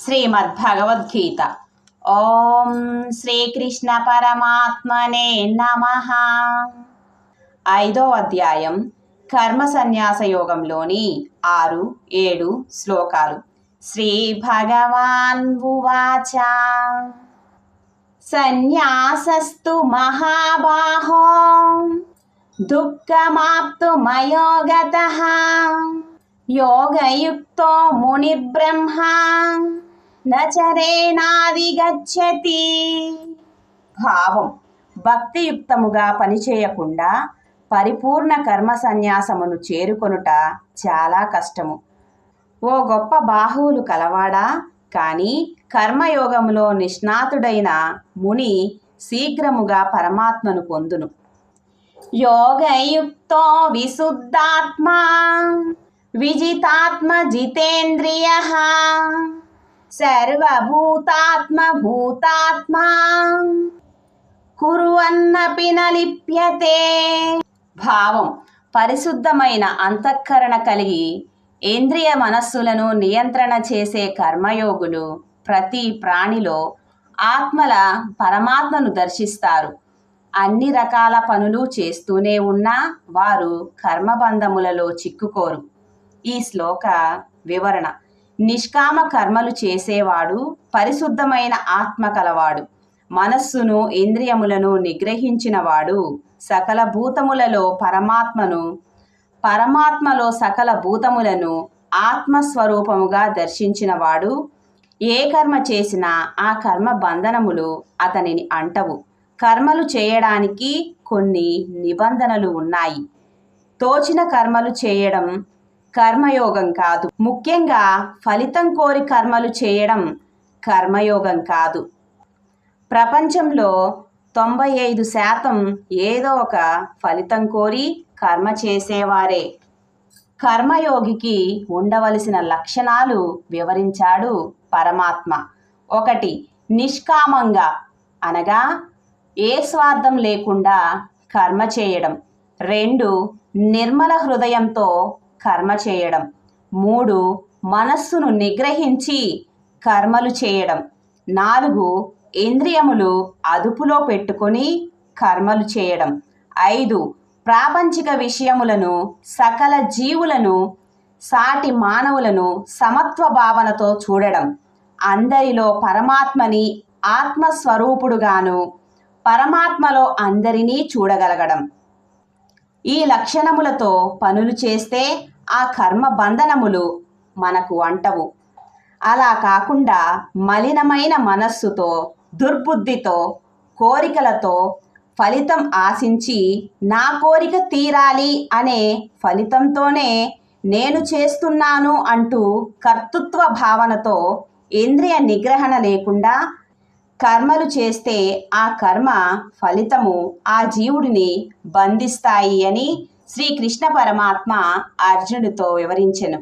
శ్రీమద్భగవద్గీత ఓం శ్రీకృష్ణ పరమాత్మనే నమ ఐదో అధ్యాయం కర్మ సన్యాస యోగంలోని ఆరు ఏడు శ్లోకాలు శ్రీ భగవాన్ ఉవాచ సన్యాసస్తు మహాబాహో దుఃఖమాప్తు మయోగత యోగయుక్తో మునిర్బ్రహ్మ నచరేనాది గచ్చతి. భావం. భక్తియుక్తముగా పనిచేయకుండా పరిపూర్ణ కర్మ సన్యాసమును చేరుకొనుట చాలా కష్టము. ఓ గొప్ప బాహువులు కలవాడా? కానీ కర్మయోగములో నిష్ణాతుడైన ముని శీఘ్రముగా పరమాత్మను పొందును. యోగయుక్తో విశుద్ధాత్మా విజితాత్మ జితేంద్రియ. సర్వభూతాత్మ భూతాత్మా కురువన్నపి నలిప్యతే. భావం పరిశుద్ధమైన అంతఃకరణ కలిగి ఇంద్రియ మనస్సులను నియంత్రణ చేసే కర్మయోగులు ప్రతి ప్రాణిలో ఆత్మల పరమాత్మను దర్శిస్తారు. అన్ని రకాల పనులు చేస్తూనే ఉన్నా వారు కర్మబంధములలో చిక్కుకోరు. ఈ శ్లోక వివరణ. నిష్కామ కర్మలు చేసేవాడు పరిశుద్ధమైన ఆత్మ కలవాడు. మనస్సును ఇంద్రియములను నిగ్రహించినవాడు సకల భూతములలో పరమాత్మను పరమాత్మలో సకల భూతములను ఆత్మస్వరూపముగా దర్శించినవాడు. ఏ కర్మ చేసినా ఆ కర్మ బంధనములు అతనిని అంటవు. కర్మలు చేయడానికి కొన్ని నిబంధనలు ఉన్నాయి. తోచిన కర్మలు చేయడం కర్మయోగం కాదు. ముఖ్యంగా ఫలితం కోరి కర్మలు చేయడం కర్మయోగం కాదు. ప్రపంచంలో తొంభై ఐదు శాతం ఏదో ఒక ఫలితం కోరి కర్మ చేసేవారే. కర్మయోగికి ఉండవలసిన లక్షణాలు వివరించాడు పరమాత్మ. ఒకటి నిష్కామంగా అనగా ఏ స్వార్థం లేకుండా కర్మ చేయడం. రెండు నిర్మల హృదయంతో కర్మ చేయడం. మూడు మనస్సును నిగ్రహించి కర్మలు చేయడం. నాలుగు ఇంద్రియములు అదుపులో పెట్టుకొని కర్మలు చేయడం. ఐదు ప్రాపంచిక విషయములను సకల జీవులను సాటి మానవులను సమత్వ భావనతో చూడడం. అందరిలో పరమాత్మని ఆత్మస్వరూపుడుగాను పరమాత్మలో అందరినీ చూడగలగడం. ఈ లక్షణములతో పనులు చేస్తే ఆ కర్మ బంధనములు మనకు అంటవు. అలా కాకుండా మలినమైన మనస్సుతో దుర్బుద్ధితో కోరికలతో ఫలితం ఆశించి నా కోరిక తీరాలి అనే ఫలితంతోనే నేను చేస్తున్నాను అంటూ కర్తృత్వ భావనతో ఇంద్రియ నిగ్రహణ లేకుండా కర్మలు చేస్తే ఆ కర్మ ఫలితము ఆ జీవుడిని బంధిస్తాయి అని శ్రీకృష్ణ పరమాత్మ అర్జునుడితో వివరించెను.